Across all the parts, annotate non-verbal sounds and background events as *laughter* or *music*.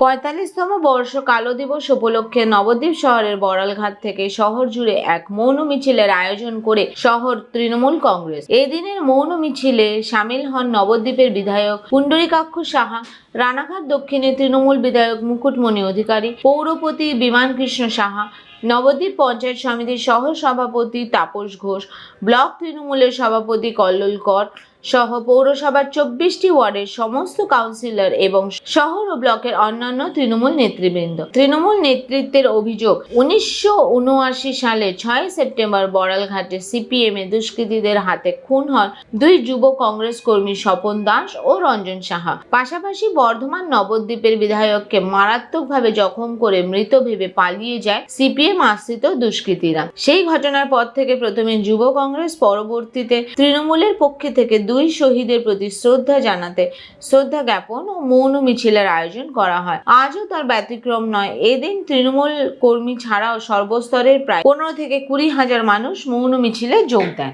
পঁয়তাল্লিশতম বর্ষ কালো দিবস উপলক্ষে নবদ্বীপ শহরের বড়ালঘাট থেকে শহর জুড়ে এক মৌন মিছিলের আয়োজন করে শহর তৃণমূল কংগ্রেস। এই দিনের মৌন মিছিলে সামিল হন নবদ্বীপের বিধায়ক পুণ্ডরীকাক্ষ সাহা, রানাঘাট দক্ষিণে তৃণমূল বিধায়ক মুকুটমণি অধিকারী, পৌরপতি বিমান কৃষ্ণ সাহা, নবদ্বীপ পঞ্চায়েত সমিতির সহ সভাপতি তাপস ঘোষ, ব্লক তৃণমূলের সভাপতি কল্লোল কর সহ পৌরসভার চব্বিশটি ওয়ার্ডের সমস্ত কাউন্সিলর এবং শহর ও ব্লকের অন্যান্য তৃণমূল নেতৃবৃন্দ। তৃণমূল নেতৃত্বের অভিযোগ, উনিশশো উনআশি সালে ছয় সেপ্টেম্বর বড়ালঘাটে সিপিএম এ দুষ্কৃতীদের হাতে খুন হন দুই যুব কংগ্রেস কর্মী স্বপন দাস ও রঞ্জন সাহা। পাশাপাশি বর্ধমান নবদ্বীপের বিধায়ককে মারাত্মকভাবে জখম করে মৃত ভেবে পালিয়ে যায় সিপিএম আশ্রিত দুষ্কৃতীরা। সেই ঘটনার পর থেকে প্রথমে যুব কংগ্রেস, পরবর্তীতে তৃণমূলের পক্ষে থেকে দুই শহীদের প্রতি শ্রদ্ধা জানাতে শ্রদ্ধা জ্ঞাপন ও মৌন মিছিলের আয়োজন করা হয়। আজও তার ব্যতিক্রম নয়। এদিন তৃণমূল কর্মী ছাড়াও সর্বস্তরের প্রায় পনেরো থেকে কুড়ি হাজার মানুষ মৌন মিছিলে যোগ দেন।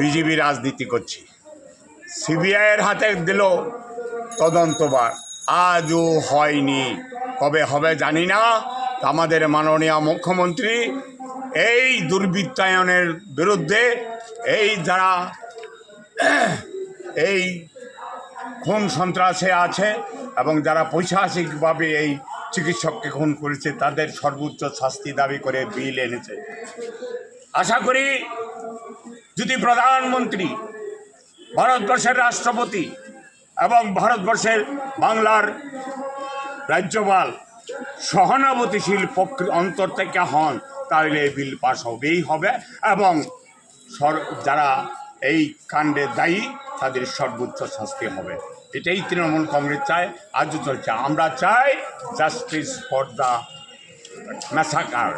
বিজেপি রাজনীতি করছি। সিবিআইয়ের হাতে দিল তদন্তবার। আজও হয়নি। কবে হবে জানি না। আমাদের মাননীয় মুখ্যমন্ত্রী এই দুর্বৃত্তায়নের বিরুদ্ধে এই যারা *clears throat* এই খুন সন্ত্রাসে আছে এবং যারা পৈশাচিকভাবে এই চিকিৎসককে খুন করেছে, তাদের সর্বোচ্চ শাস্তি দাবি করে বিল এনেছে। আশা করি যদি প্রধানমন্ত্রী, ভারতবর্ষের রাষ্ট্রপতি এবং ভারতবর্ষের বাংলার রাজ্যপাল সহানুভূতিশীল পক্ষ অন্তর থেকে হন তাহলে এই বিল পাস হবেই হবে। এবং সর- যারা এই কাণ্ডে দায়ী, তাদের সর্বোচ্চ শাস্তি হবে। এটাই তৃণমূল কংগ্রেস চায়, আজও চলছে। আমরা চাই justice for the massacre,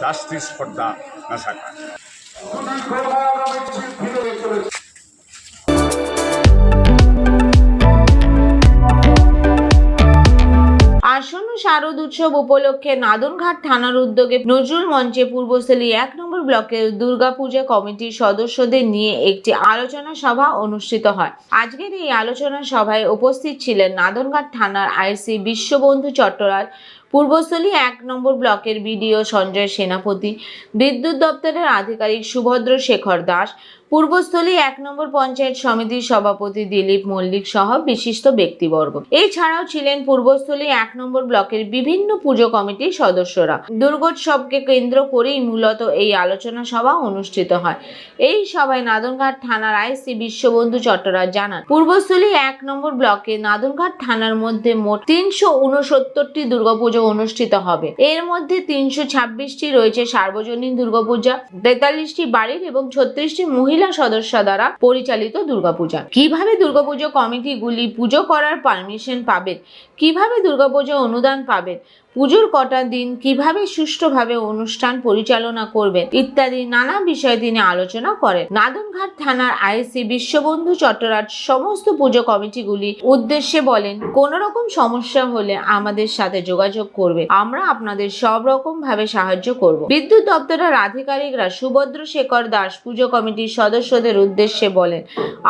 justice for the massacre. আসন্ন শারদ উৎসব উপলক্ষে নাদনঘাট থানার উদ্যোগে নজরুল মঞ্চে পূর্বস্থলী এক নম্বর ব্লকের দুর্গাপূজা কমিটির সদস্যদের নিয়ে একটি আলোচনা সভা অনুষ্ঠিত হয়। আজকের এই আলোচনা সভায় উপস্থিত ছিলেন নাদনঘাট থানার আইসি বিশ্ববন্ধু চট্টরাজ পূর্বস্থলী এক নম্বর ব্লকের বিডিও সঞ্জয় সেনাপতি, বিদ্যুৎ দপ্তরের আধিকারিক সুভদ্র শেখর দাস পূর্বস্থলী এক নম্বর পঞ্চায়েত সমিতির সভাপতি দিলীপ মল্লিক সহ বিশিষ্ট ব্যক্তিবর্গ। এছাড়াও ছিলেন পূর্বস্থলী এক নম্বর ব্লকের বিভিন্ন পুজো কমিটির সদস্যরা। দুর্গোৎসবকে কেন্দ্র করেই মূলত এই আলোচনা সভা অনুষ্ঠিত হয়। এই সভায় নাদনঘাট থানার আইসি বিশ্ববন্ধু চট্টরাজ জানান, পূর্বস্থলী এক নম্বর ব্লকে নাদনঘাট থানার মধ্যে মোট তিনশো উনসত্তরটি দুর্গাপুজো অনুষ্ঠিত হবে। এর মধ্যে তিনশো ছাব্বিশটি রয়েছে সার্বজনীন দুর্গাপূজা, তেতাল্লিশটি বাড়ির এবং ছত্রিশটি মহিলা সদস্য দ্বারা পরিচালিত দুর্গাপূজা। কীভাবে দুর্গাপুজো কমিটিগুলি পুজো করার পারমিশন পাবেন? কীভাবে দুর্গাপুজো অনুদান পাবেন? পুজোর কটা দিন কীভাবে সুষ্ঠুভাবে অনুষ্ঠান পরিচালনা করবেন ইত্যাদি নানা বিষয়ে তিনি আলোচনা করেন। নাদনঘাট থানার আইসি বিশ্ববন্ধু চট্টরাজ সমস্ত পুজো কমিটিগুলি উদ্দেশ্যে বলেন কোন রকম সমস্যা হলে আমাদের সাথে যোগাযোগ করবে। আমরা আপনাদের সব রকম ভাবে সাহায্য করব। বিদ্যুৎ দপ্তরের আধিকারিকরা সুভদ্র শেখর দাস পুজো কমিটির সদস্যদের উদ্দেশ্যে বলেন,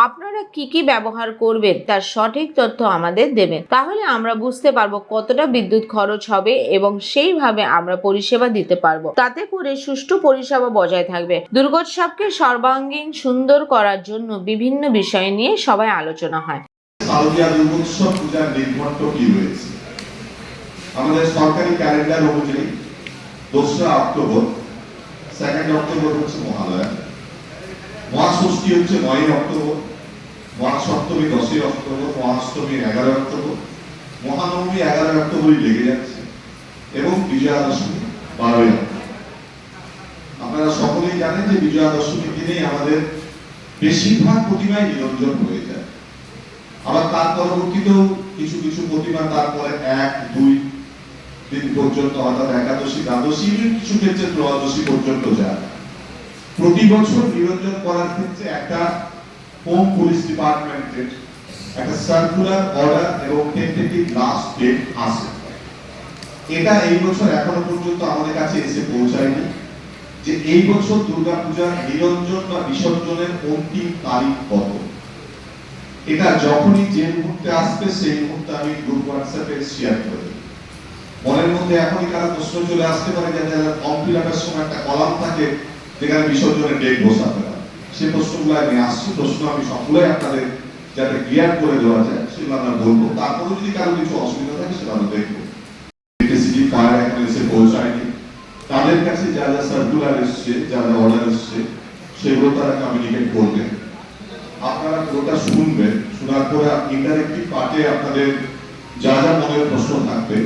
আপনারা কি কি ব্যবহার করবেন তার সঠিক তথ্য আমাদের দেবেন। তাহলে আমরা বুঝতে পারব কতটা বিদ্যুৎ খরচ হবে এবং সেইভাবে আমরা পরিষেবা দিতে পারব। তাতে করে সুষ্ঠু পরিষেবা বজায় থাকবে। দুর্গোৎসবকে সর্বাঙ্গীন সুন্দর করার জন্য বিভিন্ন বিষয় নিয়ে সবাই আলোচনা হয়। আমাদের সরকারি ক্যালেন্ডার অনুযায়ী দোসরা অক্টোবর সেকেন্ড অক্টোবর হচ্ছে মহালয়া। মহাষষ্ঠী হচ্ছে নয়ই অক্টোবর। মহাসপ্তমী দশই অক্টোবর, মহাষ্টমী এগারো অক্টোবর, মহানবমী এগারো অক্টোবরই লেগে যাচ্ছে এবং বিজয়া দশমী বারোই আপনারা সকলেই জানেন যে বিজয়া দশমীর দিনেই আমাদের বেশিরভাগ প্রতিমাই নিরঞ্জন হয়ে যায়। আবার তার পরবর্তীতেও কিছু কিছু প্রতিমা তারপরে এক, দুই দিন পর্যন্ত, অর্থাৎ একাদশী, দ্বাদশী, কিছু ক্ষেত্রে ত্রয়োদশী পর্যন্ত যায়। প্রতি বছর নিরঞ্জন করার ক্ষেত্রে একটা হোম পুলিশ ডিপার্টমেন্টের একটা সার্কুলার অর্ডার এবং টেন্টেটিভ লাস্ট ডেট আসে এটা এই বছর এখনও পর্যন্ত আমাদের কাছে এসে পৌঁছায়নি যে এই বছর দুর্গাপূজার নিরঞ্জন বা বিসর্জনের অন্তিম তারিখ কত। এটা যখনই যে মুহূর্তে আসবে, সেই মুহূর্তে আমি গ্রুপ হোয়াটসঅ্যাপে শেয়ার করে মনের মধ্যে এখনই কারও প্রশ্ন চলে আসতে পারে যে আপের সময় একটা কলাম থাকে, যেখানে বিসর্জনের ডেট বসাতে হয়। সেই প্রশ্নগুলো আমি আসছি, প্রশ্ন আমি সবগুলোই আপনাদের যাতে ক্লিয়ার করে দেওয়া যায়, সেগুলো আমরা বলব। তারপরে যদি কারও কিছু অসুবিধা থাকে, সেটা আমরা দেখব। ইলেকট্রিসিটি ফায়ার এসে পৌঁছায়নি। তাদের কাছে যা যা সার্কুলার এসছে, যা যা অর্ডার এসছে, সেগুলো তারা কমিউনিকেট করবে। আপনারা পুরোটা শুনবেন, শোনার পরে ইন্টারেক্টিভ পার্টে আপনাদের যা যা মনের প্রশ্ন থাকবে,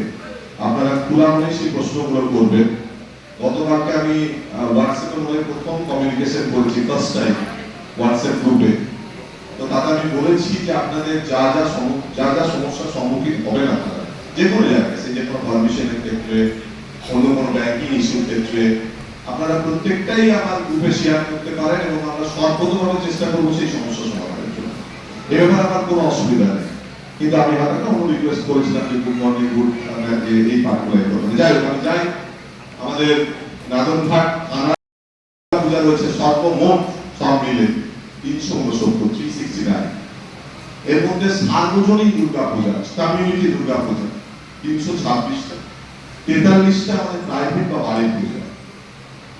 আপনারা খোলা মনে সেই প্রশ্নগুলো করবেন। গতকালকে আমি হোয়াটসঅ্যাপের মধ্যে প্রথম কমিউনিকেশন করেছি ফার্স্ট টাইম হোয়াটসঅ্যাপ গ্রুপে তো তাতে আমি বলেছি যে আপনাদের যা যা যা যা সমস্যার সম্মুখীন হবেন আপনারা, যে কোনো জায়গায়, সে যে কোনো পারমিশনের ক্ষেত্রে, অন্য কোনো ব্যাংকিং ইস্যুর ক্ষেত্রে, আপনারা প্রত্যেকটাই আমার গ্রুপে শেয়ার করতে পারেন এবং আমরা সর্বতভাবে চেষ্টা করব সেই সমস্যা সমাধানের জন্য। এ ব্যাপারে আমার কোনো অসুবিধা নেই। কিন্তু আমি একটা অন্য রিকোয়েস্ট করেছিলাম যে গুড মর্নিং গুড এই এই যাই হোক, আমি যাই। আমাদের নাদনঘাট থানা পূজা রয়েছে সর্বমোট সব মিলে তিনশো উনসত্তর থ্রি সিক্সটি নাইন এর মধ্যে সার্বজনীন দুর্গা পূজা কমিউনিটি দুর্গা পূজা তিনশো ছাব্বিশটা। তেতাল্লিশটা আমাদের প্রাইভেট বা বাড়ির পূজা।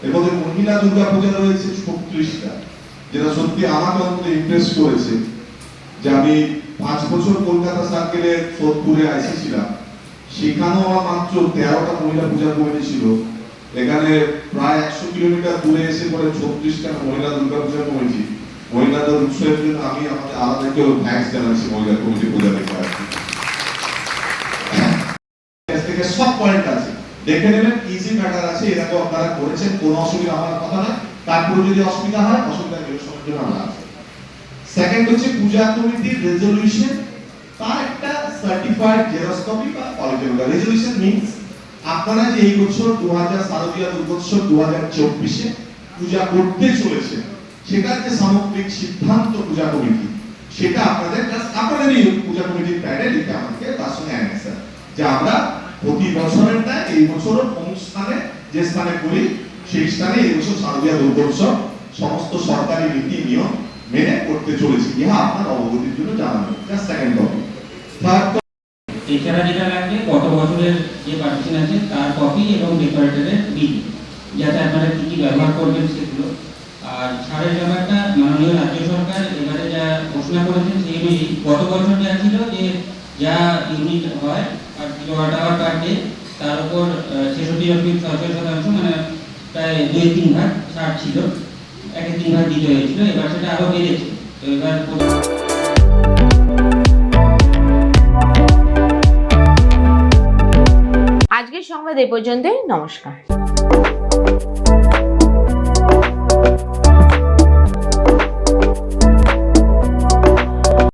এর মধ্যে মহিলা দুর্গা পূজা রয়েছে ছত্রিশটা, যেটা সত্যি আমাকে অন্তত ইমপ্রেস করেছে যে আমি পাঁচ বছর কলকাতা সার্কেলে সোদপুরে আইসি সেখানেও আমার মাত্র তেরোটা মহিলা পূজা কমিটি ছিল। এখানে প্রায় একশো কিলোমিটার দূরে এসে পরে ছত্রিশটা মহিলা দুর্গা পূজা কমিটি মহিলাদের উৎসবের জন্য আমি আমাদের আলাদা কেউ থ্যাঙ্কস জানাচ্ছি মহিলা কমিটি পূজা দেখে আর কি। থেকে সব পয়েন্ট আছে। দেখে নেবেন ইজি ম্যাটার আছে, এরা তো আপনারা করেছেন, কোনো অসুবিধা হওয়ার কথা না তারপরে যদি অসুবিধা হয়, অসুবিধা নিরসনের জন্য আমরা আছি। সেকেন্ড হচ্ছে পূজা কমিটির রেজলিউশন তার একটা সার্টিফাইড জেরক্স বা অরিজিনাল রেজলিউশন আপনারা যে এই বছর 2000 শারদীয় দুর্গোৎসব 2024 চব্বিশে পূজা করতে চলেছে সেটার যে সামগ্রিক সিদ্ধান্ত পূজা কমিটি, সেটা আপনাদের আপনাদের এই পূজা কমিটির প্যাডে লিখে আমাকে তার সঙ্গে অ্যানেক্সার যে আমরা প্রতি বছরের ন্যায় এই বছরও অনুষ্ঠানে যে স্থানে করি, সেই স্থানে এই বছর শারদীয় দুর্গোৎসব, সমস্ত সরকারি নীতি নিয়ম মেনে করতে চলেছি। ইহা আপনার অবগতির জন্য জানানো জাস্ট সেকেন্ড কপি থার্ড এছাড়া যেটা লাগবে গত বছরের যে পার্টিশন আছে, তার কপি এবং ডেকোরেটরের বিল যাতে আপনারা কি কি ব্যবহার করবেন সেগুলো। আর ছাড়ের ব্যাপারটা মাননীয় রাজ্য সরকার এবারে যা ঘোষণা করেছেন, সেই অনুযায়ী গত বছর যা ছিল যে যা ইউনিট হয়, আর কিলোওয়াট আওয়ার পার ডে তার উপর ছেষট্টি দশমিক ছয় শতাংশ মানে প্রায় দুই তিন ভাগ ছাড় ছিল। একে তিন ভাগ দিতে হয়েছিল, এবার সেটা আরও বেড়েছে। তো এবার এ পর্যন্তই নমস্কার।